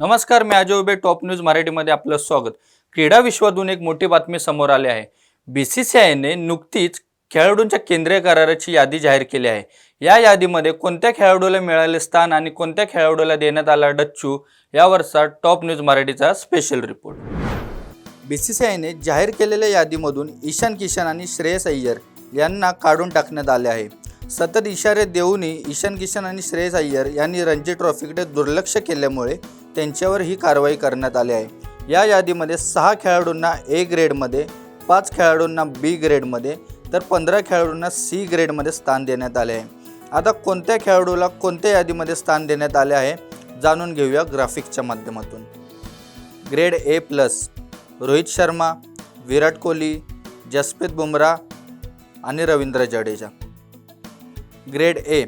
नमस्कार मी अजय उबे top news मराठीमध्ये आपलं स्वागत. क्रीडा विश्वातून एक मोठी बातमी समोर आली आहे. बी सी सी आयने नुकतीच खेळाडूंच्या केंद्रीय कराराची यादी जाहीर केली आहे. या यादीमध्ये कोणत्या खेळाडूला मिळाले स्थान आणि कोणत्या खेळाडूला देण्यात आला डच्चू यावरचा टॉप न्यूज मराठीचा special report B C C आयने जाहीर केलेल्या यादीमधून ईशान किशन आणि श्रेयस अय्यर यांना काढून टाकण्यात आले आहे. सतत इशारे देऊनही ईशान किशन आणि श्रेयस अय्यर यांनी रणजी ट्रॉफीकडे दुर्लक्ष केल्यामुळे त्यांच्यावर ही कारवाई करण्यात आली आहे. या यादीमध्ये सहा खेळाडूंना ए ग्रेडमध्ये पाच खेळाडूंना बी ग्रेडमध्ये तर पंधरा खेळाडूंना सी ग्रेडमध्ये स्थान देण्यात आले आहे. आता कोणत्या खेळाडूला कोणत्या यादीमध्ये स्थान देण्यात आले आहे जाणून घेऊया ग्राफिक्सच्या माध्यमातून. Grade A plus Rohit Sharma Virat Kohli Jasprit Bumrah आणि Ravindra Jadeja. Grade A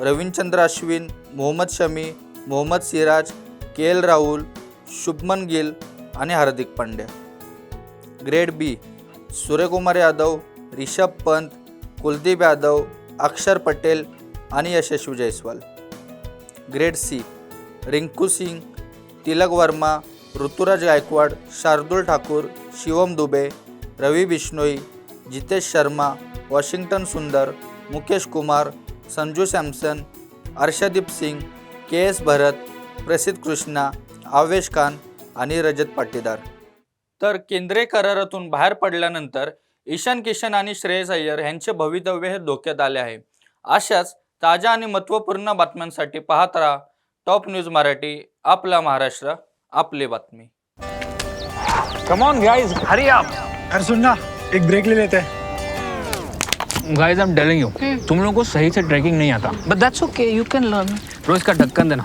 Ravichandran Ashwin Mohammed Shami Mohammed Siraj K L Rahul Shubman Gill आणि हार्दिक पांड्या. ग्रेड बी सूर्यकुमार यादव रिषभ पंत कुलदीप यादव अक्षर पटेल आणि Yashasvi Jaiswal. Grade C Rinku Singh Tilak Varma Ruturaj Gaikwad Shardul Thakur Shivam Dube Ravi Bishnoi Jitesh Sharma Washington Sundar Mukesh Kumar Sanju Samson Arshdeep Singh K S Bharat Prasidh Krishna Avesh Khan आणि रजत पाटीदार. तर केंद्रीय करारातून बाहेर पडल्यानंतर ईशान किशन आणि श्रेयस अय्यर यांचे भवितव्य हे धोक्यात आले आहे. अशाच ताज्या आणि महत्त्वपूर्ण बातम्यांसाठी पाहत राहा टॉप न्यूज मराठी आपला महाराष्ट्र आपली बातमी. कम ऑन गाइस हरी अरे सुन ना एक ब्रेक ले लेते. हैं guys I am telling you तुम लोगों को सही से ट्रैकिंग नहीं आता. But that's okay, you can learn. रोज का ढक्कन देना.